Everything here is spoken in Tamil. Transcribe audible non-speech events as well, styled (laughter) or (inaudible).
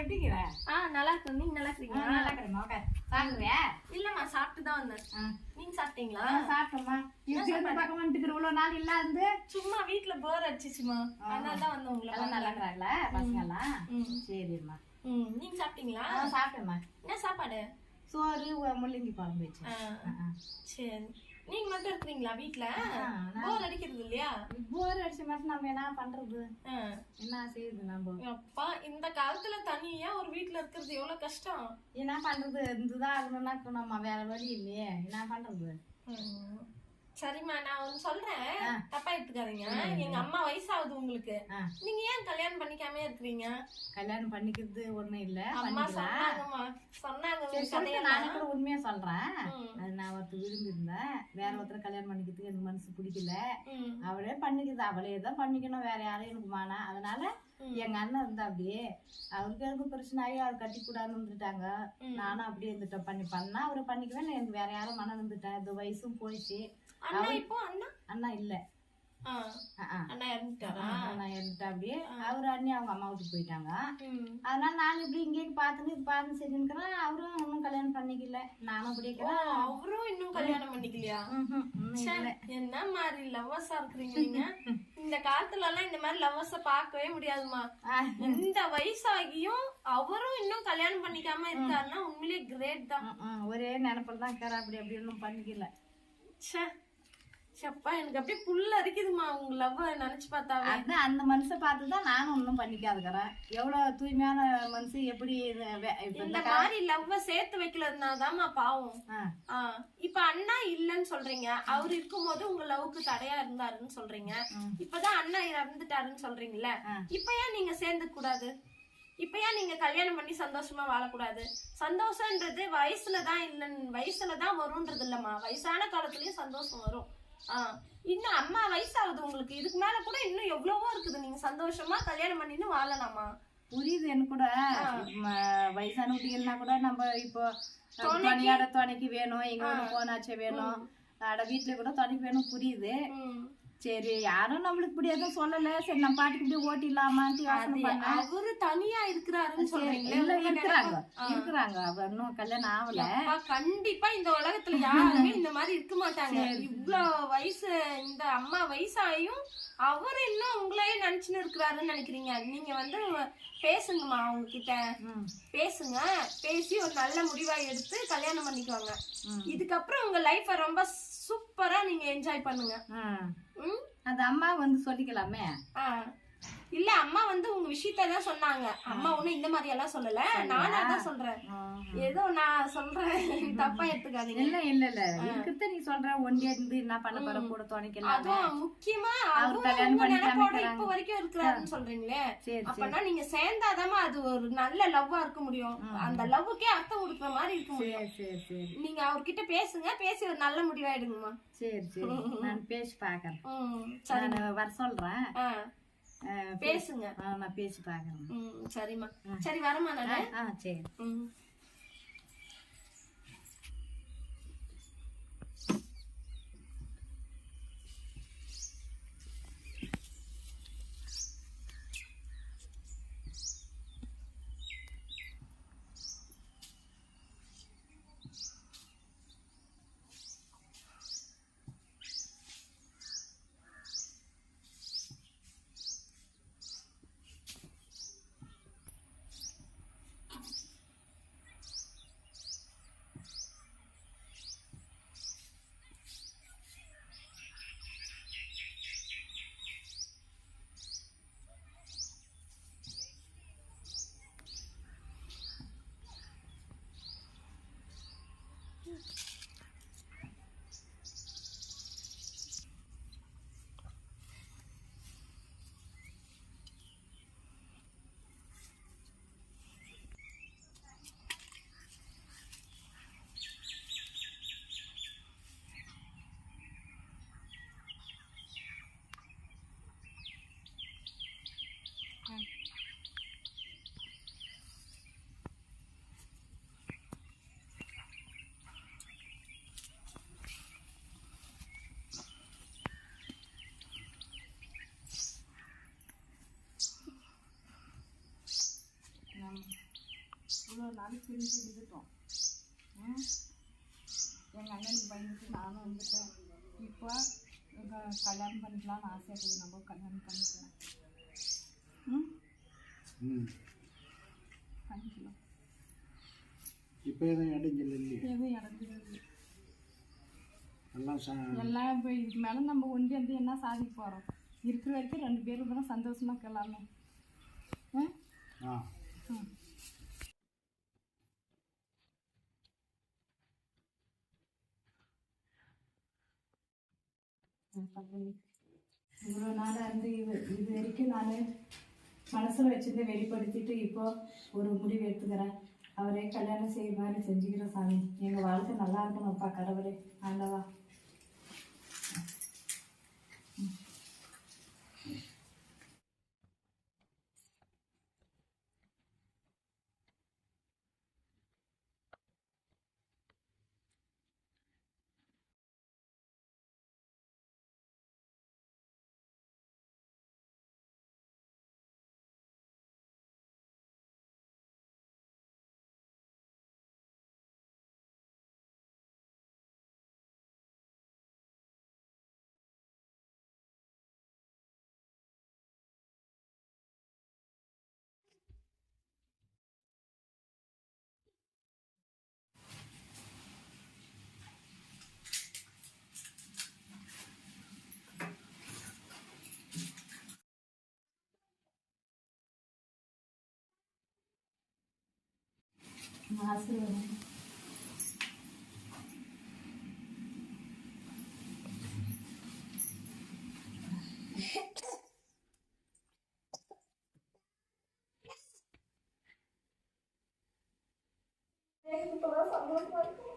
எப்படிங்கிற? ஆ நல்லா இருக்கு. நீங்க நல்லா இருக்கீங்களா? நல்லா சாப்பிடுறியா? இல்லம்மா சாப்பிட்டு தான் வந்தேன். நீங்க சாப்பிட்டீங்களா? சாப்பிட்டோம்மா. வந்து பக்கம் வந்துட்டு நாள் இல்லாது சும்மா வீட்ல போர் அடிச்சிச்சுமா அதனால தான் உங்களை எல்லாம் நல்லா இருக்கிறாங்களா பசங்க எல்லாம். சரிம்மா. ம் நீங்க சாப்பிட்டீங்களா? சாப்பிட்டேம்மா. என்ன சாப்பாடு? சோறு முள்ளங்கி குழம்பு வச்சு சரி. நீங்க மட்டும் இருக்கிறீங்களா வீட்ல? போர் அடிக்கிறது இல்லையா? போர் அடிச்ச மட்டும் நம்ம என்ன பண்றது. என்ன செய்யுது நம்ம? அப்பா இந்த காலத்துல தனியா ஒரு வீட்ல இருக்கிறது எவ்வளவு கஷ்டம்? என்ன பண்றது? இருந்துதான் ஆகணும்னா நம்ம வேற வழி இல்லையே. என்ன பண்றது. சரிம்மா நான் ஒண்ணு சொல்றேன். தப்பா எடுத்துக்காதீங்க. எங்க அம்மா வயசாகுது உங்களுக்கு. நீங்க ஏன் கல்யாணம் பண்ணிக்காம இருக்கிறீங்க? கல்யாணம் பண்ணிக்கிறது ஒண்ணும் இல்ல. அம்மா சொன்னாங்கம்மா. சொன்னாங்க. நானே கூட உண்மையா சொல்றேன். அது நான் ஒருத்தர் விரும்பியிருந்தேன். வேற ஒருத்தர் கல்யாணம் பண்ணிக்கிறதுக்கு எனக்கு மனசு பிடிக்கல. அவளே பண்ணிக்குது. அவளே தான் பண்ணிக்கணும். வேற யாரும் எனக்கு மானா. அதனால. எங்க அண்ணன் இருந்தா அப்படியே அவருக்கு எனக்கு பிரச்சனை ஆகி அவர் கட்டி கூடாதுன்னு இருந்துட்டாங்க. நானும் அப்படியே இருந்துட்டேன். பண்ணி பண்ணா அவரை பண்ணிக்குவேன். எனக்கு வேற யாரும் மனம் இருந்துட்டேன். இந்த வயசும் போயிடுச்சு அண்ணா இப்போ அண்ணா? அண்ணா இல்ல. அண்ணா இறந்துட்டாரா? அண்ணா இருந்துட்டா அப்படியே அவர் அண்ணி அவங்க அம்மா வீட்டுக்கு போயிட்டாங்க. அதனால நான் இப்படி இங்கே பார்த்துன்னு இது பார்த்து சரி இருக்கிறேன். அவரும் இன்னும் கல்யாணம் பண்ணிக்கல. நானும் இருக்கிறேன். அவரும் இன்னும் கல்யாணம் பண்ணிக்கலையா. என்ன மாதிரி லவ்வர்ஸா இருக்கிறீங்க இந்த காலத்துல எல்லாம் இந்த மாதிரி லவ்வர்ஸ பார்க்கவே முடியாதுமா இந்த வயசாகியும் அவரும் இன்னும் கல்யாணம் பண்ணிக்காம இருக்காருன்னா உண்மையிலேயே கிரேட் தான். ஒரே நினைப்பில் தான் அப்படி அப்படி ஒன்றும் பண்ணிக்கல. ச்சே. சப்பா எனக்கு அப்படியே புல்ல அரிக்குதுமா உங்க லவ் நினைச்சு பார்த்தாவே. அதான் அந்த மனுஷை பார்த்து தான் நானும் ஒன்றும் பண்ணிக்காதுக்கிறேன். எவ்வளவு தூய்மையான மனுஷன் எப்படி இந்த மாதிரி லவ்வ சேர்த்து வைக்கலதுனாதாம்மா பாவம். ஆ, ஆ, இப்ப அண்ணா இல்லன்னு சொல்றீங்க. அவர் இருக்கும்போது உங்க லவ்க்கு தடையா இருந்தாருன்னு சொல்றீங்க. இப்பதான் அண்ணா இறந்துட்டாருன்னு சொல்றீங்கல்ல. இப்ப ஏன் நீங்க சேர்ந்துக்க கூடாது? இப்ப ஏன் நீங்க கல்யாணம் பண்ணி சந்தோஷமா வாழக்கூடாது? சந்தோஷம்ன்றது வயசுல தான் இல்லைன்னு வயசுல தான் வரும்ன்றது இல்லம்மா வயசான காலத்துலயும் சந்தோஷம் வரும். இன்னும் அம்மா வயசாகுது உங்களுக்கு. இதுக்கு மேல கூட இன்னும் எவ்வளவோ இருக்குது. நீங்க சந்தோஷமா கல்யாணம் பண்ணின்னு வாழலாமா? புரியுது எனக்கு கூட. ம- வயசான குட்டிகள்னா கூட நம்ம இப்போ துணையாட துணைக்கு வேணும். எங்க போனாச்சே வேணும். அட வீட்டுல கூட துணைக்கு வேணும். புரியுது. சரி யாரும் நம்மளுக்கு இப்படி எதுவும் சொல்லல. சரி நம்ம பாட்டுக்கு இப்படியே ஓட்டிடலாமான்ட்டு அவரு தனியா இருக்கிறாருன்னு இல்ல உங்க இருக்கிறாங்க. இருக்கிறாங்க. அவ இன்னும் கல்யாணம் ஆகல. கண்டிப்பா இந்த உலகத்துல யாருமே இந்த மாதிரி இருக்க மாட்டாங்க. இவ்ளோ வயசு இந்த அம்மா வயசாயும் அவர் இன்னும் உங்களையே நினைச்சுன்னு இருக்கிறாருன்னு நினைக்கிறீங்க. நீங்க வந்து பேசுங்கம்மா அவங்க கிட்ட பேசுங்க. பேசி ஒரு நல்ல முடிவா எடுத்து கல்யாணம் பண்ணிக்குவாங்க. ம். இதுக்கப்புறம் உங்க லைஃப ரொம்ப சூப்பரா நீங்க என்ஜாய் பண்ணுங்க. அந்த அம்மா வந்து சொல்லிக்கலாமே. இல்ல அம்மா வந்து உங்க விஷயத்த தான் சொன்னாங்க. அம்மா ஒண்ணும் இந்த மாதிரி எல்லாம் சொல்லல நானா தான் சொல்றேன். ஏதோ நான் சொல்றேன். தப்பா எடுத்துக்காதீங்க. இல்ல இல்ல இல்ல. இருக்கிறத நீ சொல்ற ஒண்டியா இருந்து என்ன பண்ண போற கூட துணைக்கலாம் அதுவும் முக்கியமா அவர் கல்யாணம் பண்ணி. இப்ப வரைக்கும் இருக்கிறாருன்னு சொல்றீங்களே? அப்பனா நீங்க சேர்ந்தாதாம்மா அது ஒரு நல்ல லவ்வா இருக்க முடியும். அந்த லவ்வுக்கே அர்த்தம் கொடுக்குற மாதிரி இருக்க முடியும். சரி நீங்க அவர்கிட்ட பேசுங்க பேசி ஒரு நல்ல முடிவா எடுங்கம்மா சரி சரி. (laughs) நான் பேசி பாக்குறேன். சரி. வர சொல்றேன். பேசுங்க. நான் பேசி பாக்குறேன். சரிம்மா. சரி வரமா நானு. ஆ சரி. ம் நாள் பிரிஞ்சு இருந்துட்டோம்? எங்கள் அண்ணனுக்கு பயந்துட்டு நானும் வந்துட்டேன். இப்போ எங்க கல்யாணம் பண்ணிக்கலாம்னு ஆசை இருக்குது. நம்ம கல்யாணம் பண்ணிக்கலாம். ம்? பண்ணிக்கலாம். இப்போ எதுவும் இடைஞ்சல் இல்லையே? எதுவும் இறங்குறது எல்லாம் எல்லாம் இப்போ இதுக்கு மேலே நம்ம ஒண்டி வந்து என்ன சாதிக்க போகிறோம் இருக்கிற வரைக்கும் ரெண்டு பேரும் கூட சந்தோஷமா இருக்கலாமே. ஆ. ம். இவ்வளோ நாளாக இருந்து இது இது வரைக்கும் நான் மனசில் வச்சிருந்து வெளிப்படுத்திட்டு இப்போ ஒரு முடிவு எடுத்துக்கிறேன். அவரே கல்யாணம் செய்ய மாதிரி செஞ்சுக்கிறேன் சாமி. எங்கள் வாழ்க்கை நல்லா இருக்கணும்ப்பா கடவுளே ஆண்டவா. ஆசீர்வாதம் இப்பதான் சந்தோஷமா இருக்கு